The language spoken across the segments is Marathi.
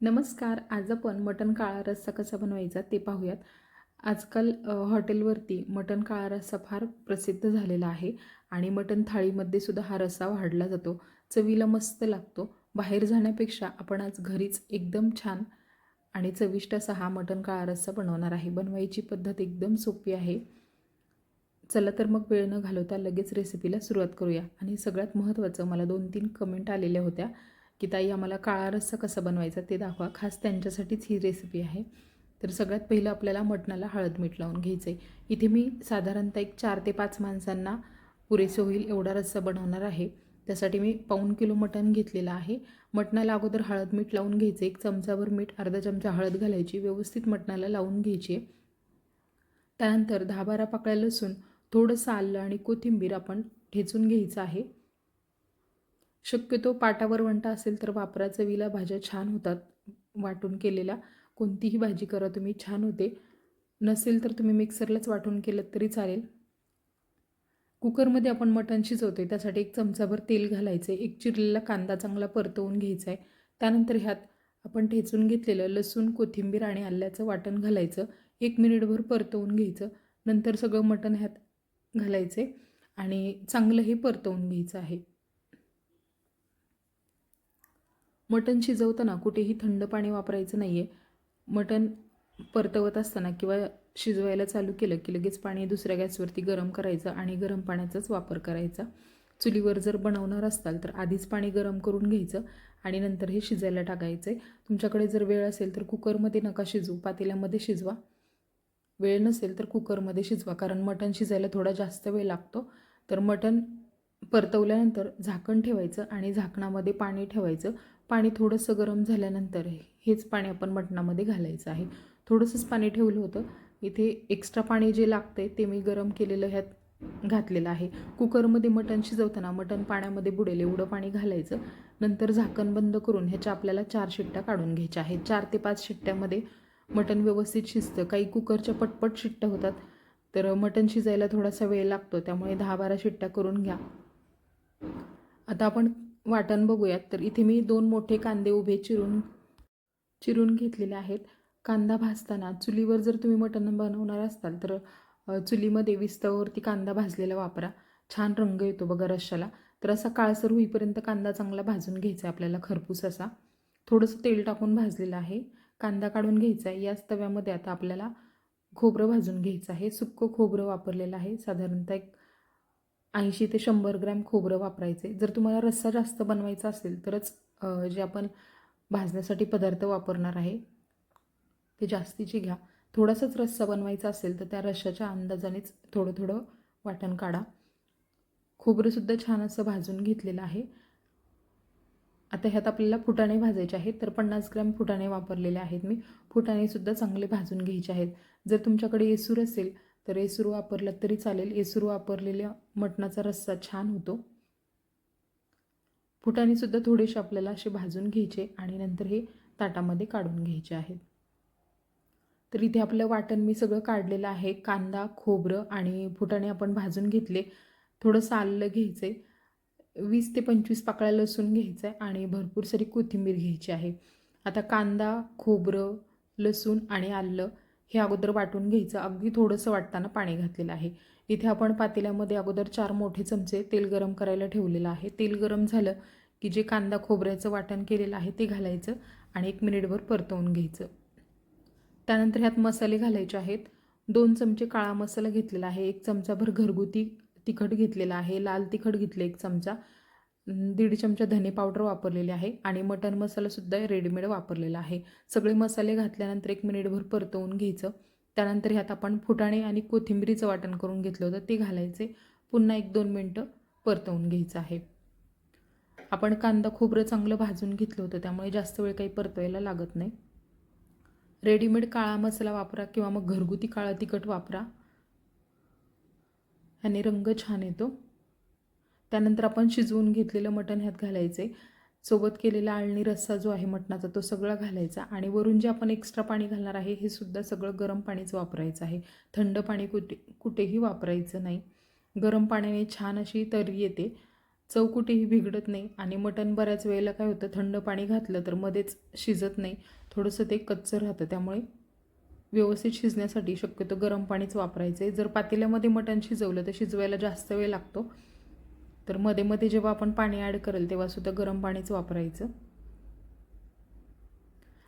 नमस्कार आज आपण मटण काळा रस्सा कसा बनवायचा ते पाहूयात. आजकाल हॉटेलवरती मटण काळा रस्सा फार प्रसिद्ध झालेला आहे आणि मटण थाळीमध्ये सुद्धा हा रस्सा वाढला जातो. चवीला मस्त लागतो. बाहेर जाण्यापेक्षा आपण आज घरीच एकदम छान आणि चविष्ट असा हा मटण काळा रस्सा बनवणार आहे. बनवायची पद्धत एकदम सोपी आहे. चला तर मग वेळ न घालवता लगेच रेसिपीला सुरुवात करूया. आणि सगळ्यात महत्त्वाचं मला दोन तीन कमेंट आलेल्या होत्या. की ताई आम्हाला काळा रस्सा कसा बनवायचा ते दाखवा. खास त्यांच्यासाठीच ही रेसिपी आहे. तर सगळ्यात पहिलं आपल्याला मटणाला हळद मीठ लावून घ्यायचं आहे इथे मी साधारणतः एक चार ते पाच माणसांना पुरेसं होईल एवढा रस्सा बनवणार आहे. त्यासाठी मी पाऊण किलो मटण घेतलेलं आहे. मटणाला अगोदर हळद मीठ लावून घ्यायचं एक चमचाभर मीठ अर्धा चमचा हळद घालायची. व्यवस्थित मटणाला लावून घ्यायची त्यानंतर दहा बारा पाकळ्या लसूण थोडंसं आलं आणि कोथिंबीर आपण ठेचून घ्यायचं आहे. शक्यतो पाटावर वंटा असेल तर वापरा चवीला भाज्या छान होतात वाटून केलेल्या. कोणतीही भाजी करा तुम्ही छान होते. नसेल तर तुम्ही मिक्सरलाच वाटून केलं तरी चालेल. कुकरमध्ये आपण मटण शिजवतो आहे त्यासाठी एक चमचाभर तेल घालायचं आहे एक चिरलेला कांदा चांगला परतवून घ्यायचा आहे त्यानंतर ह्यात आपण ठेचून घेतलेलं लसूण कोथिंबीर आणि आल्याचं वाटण घालायचं. एक मिनिटभर परतवून घ्यायचं. नंतर सगळं मटण ह्यात घालायचे आणि चांगलं हे परतवून घ्यायचं आहे. मटण शिजवताना कुठेही थंड पाणी वापरायचं नाही आहे मटण परतवत असताना किंवा शिजवायला चालू केलं की लगेच पाणी दुसऱ्या गॅसवरती गरम करायचं आणि गरम पाण्याचाच वापर करायचा. चुलीवर जर बनवणार असाल तर आधीच पाणी गरम करून घ्यायचं आणि नंतर हे शिजायला टाकायचं आहे तुमच्याकडे जर वेळ असेल तर कुकरमध्ये नका शिजवू पातेल्यामध्ये शिजवा. वेळ नसेल तर कुकरमध्ये शिजवा कारण मटण शिजायला थोडा जास्त वेळ लागतो. तर मटण परतवल्यानंतर झाकण ठेवायचं आणि झाकणामध्ये पाणी ठेवायचं. पाणी थोडंसं गरम झाल्यानंतर हेच पाणी आपण मटणामध्ये घालायचं आहे. थोडंसंच पाणी ठेवलं होतं. इथे एक्स्ट्रा पाणी जे लागतं आहे ते मी गरम केलेलं ह्यात घातलेलं आहे. कुकरमध्ये मटण शिजवताना मटण पाण्यामध्ये बुडेल एवढं पाणी घालायचं. नंतर झाकण बंद करून ह्याच्या आपल्याला चार शिट्ट्या काढून घ्यायच्या आहेत. चार ते पाच शिट्ट्यामध्ये मटण व्यवस्थित शिजतं. काही कुकरच्या पटपट शिट्ट्या होतात. तर मटण शिजायला थोडासा वेळ लागतो. त्यामुळे दहा बारा शिट्ट्या करून घ्या. आता आपण वाटण बघूयात. तर इथे मी दोन मोठे कांदे उभे चिरून चिरून घेतलेले आहेत. कांदा भाजताना चुलीवर जर तुम्ही मटण बनवणार असाल तर चुलीमध्ये विस्तवावरती कांदा भाजलेला वापरा. छान रंग येतो बघा रश्शाला तर असा काळसर होईपर्यंत कांदा चांगला भाजून घ्यायचा आहे आपल्याला खरपूस असा. थोडंसं तेल टाकून भाजलेलं आहे. कांदा काढून घ्यायचा आहे. याच तव्यामध्ये आता आपल्याला खोबरं भाजून घ्यायचं आहे. सुक्कं खोबरं वापरलेलं आहे. साधारणतः एक ऐंशी ते शंभर ग्रॅम खोबरं वापरायचे. जर तुम्हाला रस्सा जास्त बनवायचा असेल तरच जे आपण भाजण्यासाठी पदार्थ वापरणार आहे ते जास्तीचे घ्या. थोडासाच रस्सा बनवायचा असेल तर त्या रश्शाच्या अंदाजानेच थोडं थोडं वाटण काढा. खोबरंसुद्धा छान असं भाजून घेतलेलं आहे. आता ह्यात आपल्याला फुटाणे भाजायचे आहेत तर पन्नास ग्रॅम फुटाणे वापरलेले आहेत मी. फुटाणेसुद्धा चांगले भाजून घ्यायचे आहेत. जर तुमच्याकडे येसूर असेल तर येसूर वापरलं तरी चालेल. येसूर वापरलेल्या मटणाचा रस्सा छान होतो. फुटाणेसुद्धा थोडेसे आपल्याला असे भाजून घ्यायचे आणि नंतर हे ताटामध्ये काढून घ्यायचे आहेत. तर इथे आपलं वाटण मी सगळं काढलेलं आहे. कांदा खोबरं आणि फुटाणे आपण भाजून घेतले. थोडंसं आलं घ्यायचं आहे वीस ते पंचवीस पाकळ्या लसूण घ्यायचं आहे आणि भरपूर सारी कोथिंबीर घ्यायची आहे. आता कांदा खोबरं लसूण आणि आलं हे अगोदर वाटून घ्यायचं. अगदी थोडंसं वाटताना पाणी घातलेलं आहे. इथे आपण पातेल्यामध्ये अगोदर चार मोठे चमचे तेल गरम करायला ठेवलेलं आहे. तेल गरम झालं की जे कांदा खोबऱ्याचं वाटण केलेलं आहे ते घालायचं आणि एक मिनिटभर परतवून घ्यायचं. त्यानंतर ह्यात मसाले घालायचे आहेत. दोन चमचे काळा मसाला घेतलेला आहे. एक चमचाभर घरगुती तिखट घेतलेला आहे. लाल तिखट घेतलं एक चमचा. दीड चमचा धने पावडर वापरलेले आहे आणि मटन मसालासुद्धा रेडीमेड वापरलेला आहे. सगळे मसाले घातल्यानंतर एक मिनिटभर परतवून घ्यायचं. त्यानंतर ह्यात आपण फुटाणे आणि कोथिंबीरीचं वाटण करून घेतलं होतं. ते घालायचे. पुन्हा एक दोन मिनटं परतवून घ्यायचं आहे. आपण कांदा खोबरं चांगलं भाजून घेतलं होतं. त्यामुळे जास्त वेळ काही परतवायला लागत नाही. रेडीमेड काळा मसाला वापरा किंवा मग घरगुती काळा तिखट वापरा. ह्याने रंग छान येतो. त्यानंतर आपण शिजवून घेतलेलं मटण ह्यात घालायचे. सोबत केलेला आळणी रस्सा जो आहे मटणाचा तो सगळा घालायचा आणि वरून जे आपण एक्स्ट्रा पाणी घालणार आहे हे सुद्धा सगळं गरम पाणीच वापरायचं आहे. थंड पाणी कुठे कुठेही वापरायचं नाही. गरम पाण्याने छान अशी तरी येते. चव कुठेही बिघडत नाही आणि मटण बऱ्याच वेळेला काय होतं थंड पाणी घातलं तर मध्येच शिजत नाही. थोडंसं ते कच्चं राहतं त्यामुळे व्यवस्थित शिजण्यासाठी शक्यतो गरम पाणीच वापरायचं आहे जर पातेल्यामध्ये मटण शिजवलं तर शिजवायला जास्त वेळ लागतो. तर मध्ये मध्ये जेव्हा आपण पाणी ॲड करेल तेव्हासुद्धा गरम पाणीच वापरायचं.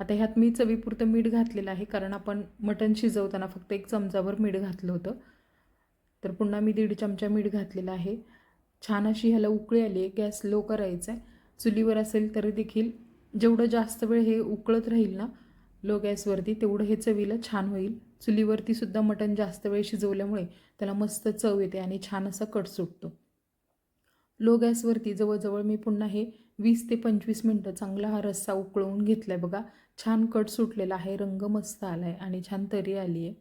आता ह्यात मी चवीपुरतं मीठ घातलेलं आहे कारण आपण मटण शिजवताना फक्त एक चमचाभर मीठ घातलं होतं. तर पुन्हा मी दीड चमचा मीठ घातलेलं आहे. छान अशी ह्याला उकळी आली आहे गॅस लो करायचा आहे चुलीवर असेल तरी देखील जेवढं जास्त वेळ हे उकळत राहील ना लो गॅसवरती तेवढं हे चवीला छान होईल. चुलीवरतीसुद्धा मटण जास्त वेळ शिजवल्यामुळे त्याला मस्त चव येते आणि छान असा कट सुटतो. लो गॅसवरती जवळजवळ मी पुन्हा हे वीस ते पंचवीस मिनटं चांगला हा रस्सा उकळवून घेतला आहे बघा. छान कट सुटलेला आहे रंग मस्त आला आहे आणि छान तरी आली आहे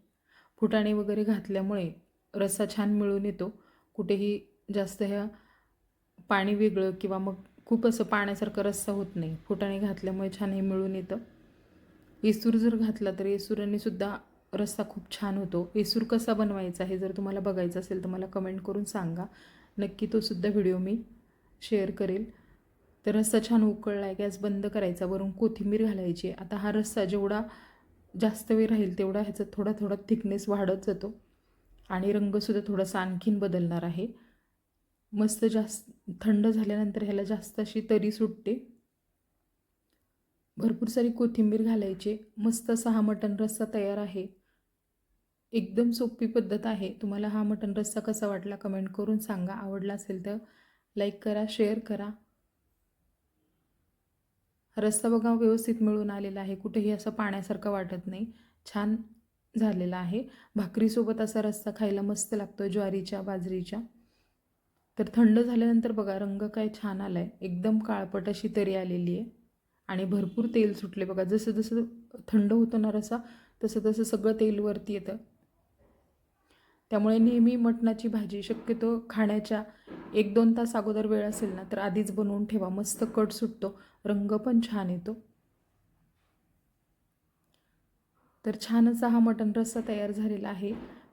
फुटाणे वगैरे घातल्यामुळे रस्सा छान मिळून येतो. कुठेही जास्त ह्या पाणी वेगळं किंवा मग खूप असं पाण्यासारखं रस्सा होत नाही. फुटाणे घातल्यामुळे छान हे मिळून येतं. येसूर जर घातला तर येसुरानेसुद्धा रस्सा खूप छान होतो. येसूर कसा बनवायचा हे जर तुम्हाला बघायचं असेल तर मला कमेंट करून सांगा. नक्की तो सुद्धा व्हिडिओ मी शेअर करेल. तर रस्सा छान उकळला आहे गॅस बंद करायचा वरून कोथिंबीर घालायची. आता हा रस्सा जेवढा जास्त वेळ राहील तेवढा ह्याचा थोडा थोडा थिकनेस वाढत जातो. आणि रंगसुद्धा थोडासा आणखीन बदलणार आहे. मस्त जास्त थंड झाल्यानंतर ह्याला जास्त अशी तरी सुटते. भरपूर सारी कोथिंबीर घालायची. मस्त असा हा मटण रस्सा तयार आहे. एकदम सोपी पद्धत आहे. तुम्हाला हा मटन रस्सा कसा वाटला कमेंट करून सांगा. आवडला असेल तर लाईक करा शेअर करा. रस्सा बघा व्यवस्थित मिळून आलेला आहे. कुठेही असं पाण्यासारखं वाटत नाही. छान झालेला आहे. भाकरीसोबत असा रस्सा खायला मस्त लागतो ज्वारीच्या बाजरीच्या. तर थंड झाल्यानंतर बघा रंग काय छान आला आहे एकदम काळपट अशी तरी आलेली आहे. आणि भरपूर तेल सुटले. बघा जसं जसं थंड होतं ना रसा तसं तसं सगळं तेलवरती येतं. त्यामुळे नेहमी मटणाची भाजी शक्यतो खाण्याच्या एक दोन तास अगोदर वेळ असेल ना तर आधीच बनवून ठेवा. मस्त कट सुटतो. रंग पण छान येतो. तर छानच हा मटण रस्सा तयार झालेला आहे.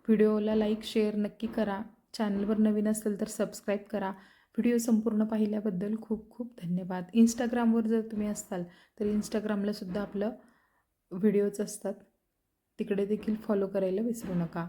व्हिडिओला लाईक शेअर नक्की करा. चॅनलवर नवीन असेल तर सबस्क्राईब करा. व्हिडिओ संपूर्ण पाहिल्याबद्दल खूप खूप धन्यवाद. इंस्टाग्रामवर जर तुम्ही असाल तर इंस्टाग्रामला सुद्धा आपलं व्हिडिओज असतात. तिकडे देखील फॉलो करायला विसरू नका.